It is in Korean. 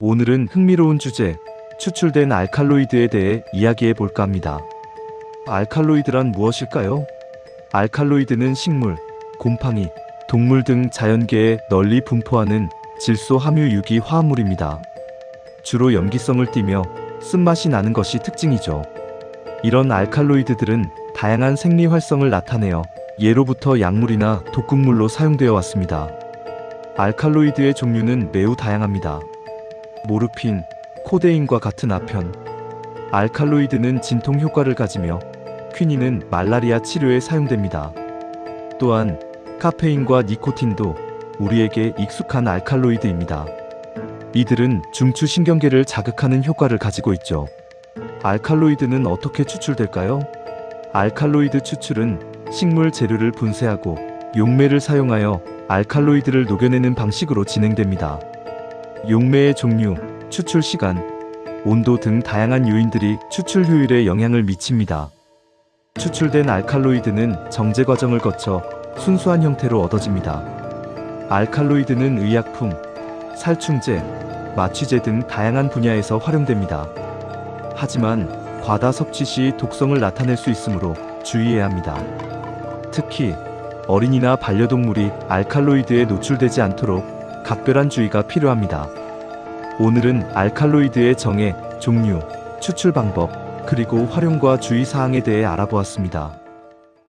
오늘은 흥미로운 주제, 추출된 알칼로이드에 대해 이야기해 볼까 합니다. 알칼로이드란 무엇일까요? 알칼로이드는 식물, 곰팡이, 동물 등 자연계에 널리 분포하는 질소 함유 유기 화합물입니다. 주로 염기성을 띠며 쓴맛이 나는 것이 특징이죠. 이런 알칼로이드들은 다양한 생리 활성을 나타내어 예로부터 약물이나 독극물로 사용되어 왔습니다. 알칼로이드의 종류는 매우 다양합니다. 모르핀, 코데인과 같은 아편. 알칼로이드는 진통 효과를 가지며 퀴닌은 말라리아 치료에 사용됩니다. 또한 카페인과 니코틴도 우리에게 익숙한 알칼로이드입니다. 이들은 중추 신경계를 자극하는 효과를 가지고 있죠. 알칼로이드는 어떻게 추출될까요? 알칼로이드 추출은 식물 재료를 분쇄하고 용매를 사용하여 알칼로이드를 녹여내는 방식으로 진행됩니다. 용매의 종류, 추출 시간, 온도 등 다양한 요인들이 추출 효율에 영향을 미칩니다. 추출된 알칼로이드는 정제 과정을 거쳐 순수한 형태로 얻어집니다. 알칼로이드는 의약품, 살충제, 마취제 등 다양한 분야에서 활용됩니다. 하지만 과다 섭취 시 독성을 나타낼 수 있으므로 주의해야 합니다. 특히 어린이나 반려동물이 알칼로이드에 노출되지 않도록 각별한 주의가 필요합니다. 오늘은 알칼로이드의 정의, 종류, 추출 방법, 그리고 활용과 주의 사항에 대해 알아보았습니다.